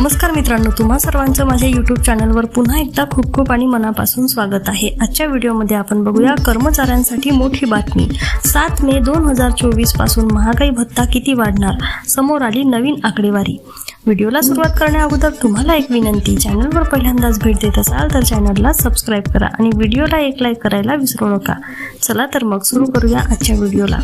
नमस्कार मित्रांनो तुम्हा सर्वांचं माझ्या यूट्यूब चॅनलवर पुन्हा एकदा खूप खूप आणि मनापासून स्वागत आहे. आजच्या व्हिडिओमध्ये आपण बघूया कर्मचाऱ्यांसाठी मोठी बातमी. सात मे दोन हजार चोवीसपासून महागाई भत्ता किती वाढणार? समोर आली नवीन आकडेवारी. व्हिडिओला सुरुवात करण्या अगोदर तुम्हाला एक विनंती चॅनलवर पहिल्यांदाच भेट देत असाल तर चॅनलला सबस्क्राईब करा आणि व्हिडिओला एक लाईक करायला विसरू नका. चला तर मग सुरू करूया आजच्या व्हिडिओला.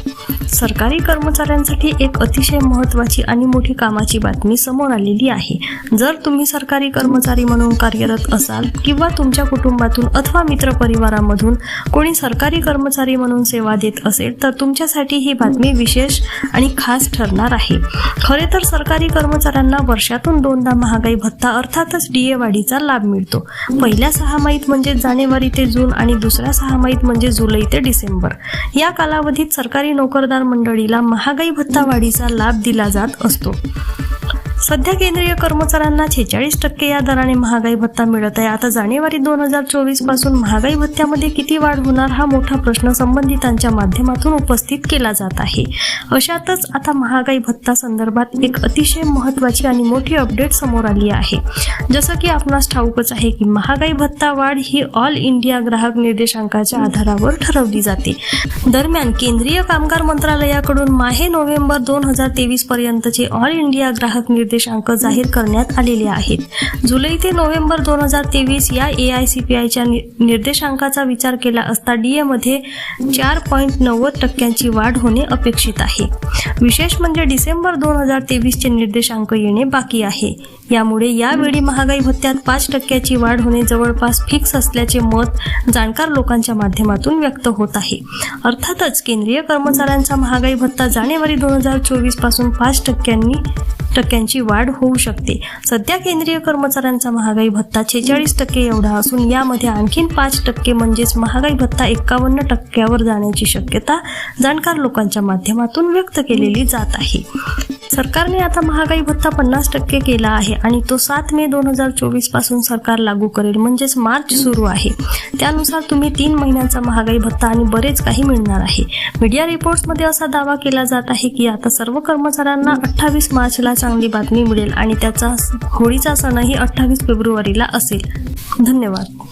सरकारी कर्मचाऱ्यांसाठी एक अतिशय महत्त्वाची आणि मोठी कामाची बातमी समोर आलेली आहे. जर तुम्ही सरकारी कर्मचारी म्हणून कार्यरत असाल किंवा तुमच्या कुटुंबातून अथवा मित्रपरिवारामधून कोणी सरकारी कर्मचारी म्हणून सेवा देत असेल तर तुमच्यासाठी ही बातमी विशेष आणि खास ठरणार आहे. खरे तर सरकारी कर्मचाऱ्यांना वर्षातून दोनदा महागाई भत्ता अर्थातच डीए वाढीचा लाभ मिळतो. पहिल्या सहामाहीत म्हणजे जानेवारी ते जून आणि दुसऱ्या सहामाहीत म्हणजे जुलै ते डिसेंबर. या कालावधीत सरकारी नोकरदार मंडळीला महागाई भत्ता वाढीचा लाभ दिला जात असतो. सध्या केंद्रीय कर्मचाऱ्यांना छेचाळीस टक्के या दराने महागाई भत्ता मिळत आहे. आता जानेवारी दोन हजार चोवीसपासून महागाई भत्त्यामध्ये किती वाढ होणार हा मोठा प्रश्न संबंधितांच्या माध्यमातून उपस्थित केला जात आहे. अशातच आता महागाई भत्ता संदर्भात एक अतिशय महत्त्वाची आणि मोठी अपडेट समोर आली आहे. जसं की आपणास ठाऊकच आहे की महागाई भत्ता वाढ ही ऑल इंडिया ग्राहक निर्देशांकाच्या आधारावर ठरवली जाते. दरम्यान केंद्रीय कामगार मंत्रालयाकडून माहे नोव्हेंबर दोन हजार तेवीस पर्यंतचे ऑल इंडिया ग्राहक निर्देश निर्देशांक जाहीर करण्यात आलेले आहेत. जुलै ते नोव्हेंबर दोन हजार तेवीस या ए आय सी पी आयच्या निर्देशांकाचा विचार केला असता डी एमध्ये चार पॉईंट नव्वद टक्क्यांची वाढ होणे अपेक्षित आहे. विशेष म्हणजे डिसेंबर दोन हजार तेवीसचे निर्देशांक येणे बाकी आहे. यामुळे यावेळी महागाई भत्त्यात पाच टक्क्याची वाढ होणे जवळपास फिक्स असल्याचे मत जाणकार लोकांच्या माध्यमातून व्यक्त होत आहे. अर्थातच केंद्रीय कर्मचाऱ्यांचा महागाई भत्ता जानेवारी दोन हजार चोवीसपासून पाच टक्क्यांनी टक्क्यांची वाढ होऊ शकते. सध्या केंद्रीय कर्मचाऱ्यांचा महागाई भत्ता छेचाळीस टक्के एवढा असून यामध्ये आणखीन पाच टक्के म्हणजेच महागाई भत्ता एक्कावन्न टक्क्यावर जाण्याची शक्यता जाणकार लोकांच्या माध्यमातून व्यक्त केलेली जात आहे. सरकारने आता महागाई भत्ता पन्नास टक्के केला आहे आणि तो सात मे दोन हजार चोवीसपासून सरकार लागू करेल म्हणजेच मार्च सुरू आहे. त्यानुसार तुम्ही तीन महिन्यांचा महागाई भत्ता आणि बरेच काही मिळणार आहे. मीडिया रिपोर्ट्समध्ये असा दावा केला जात आहे की आता सर्व कर्मचाऱ्यांना अठ्ठावीस मार्चला चांगली बातमी मिळेल आणि त्याचा होळीचा सणही अठ्ठावीस फेब्रुवारीला असेल. धन्यवाद.